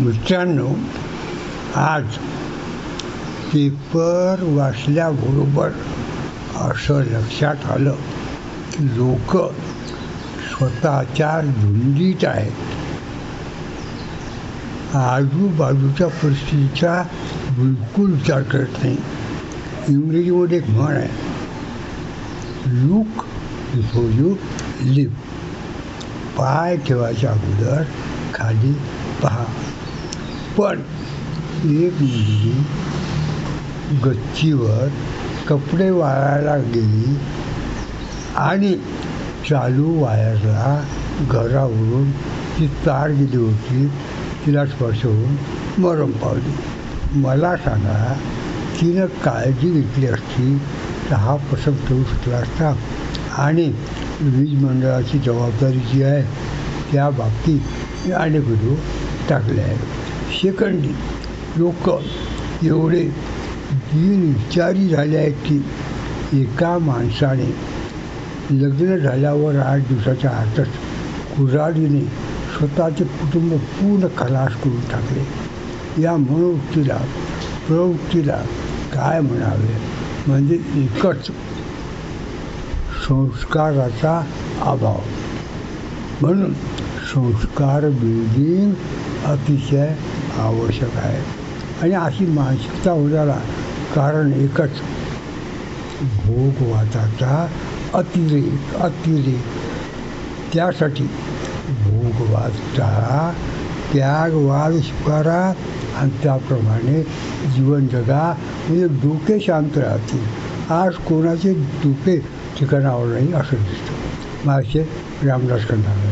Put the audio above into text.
मित्रांनो आज पेपर वाचल्याबरोबर असं लक्षात आलं की लोक स्वतःच्या धुंदीत आहेत. आजूबाजूच्या परिस्थितीचा बिलकुल विचार करत नाही. इंग्रजीमध्ये एक म्हण आहे लुक बिफोर यू लिव्ह. पाय ठेवायच्या अगोदर खाली पहा. पण एक मुलगी गच्चीवर कपडे वाळायला गेली आणि चालू वायरला घरावरून ती तार गेली होती तिला स्पर्श होऊन मरण पावली. मला सांगा तिनं काळजी घेतली असती तर हा प्रसंग ठेवू शकला असता? आणि वीज मंडळाची जबाबदारी जी आहे त्या बाबतीत अनेक व्हिडिओ टाकले आहेत. सेकंडी लोक एवढे विचारी झाले आहेत की एका माणसाने लग्न झाल्यावर आठ दिवसाच्या आतच कुराडीने स्वतःचे कुटुंब पूर्ण खलास करून टाकले. या मनोवृत्तीला प्रवृत्तीला काय म्हणावे? म्हणजे एकच संस्काराचा अभाव. म्हणून संस्कार बिल्डिंग अतिशय आवश्यक आहे. आणि अशी मानसिकता उद्याला कारण एकच भोगवादाचा अतिरेक अतिरेक. त्यासाठी भोगवादचा त्यागवाद स्वीकारा आणि त्याप्रमाणे जीवन जगा. म्हणजे डोके शांत राहतील. आज कोणाचे डोके ठिकाणावर नाही असं दिसतं. माझे रामदास कंधारे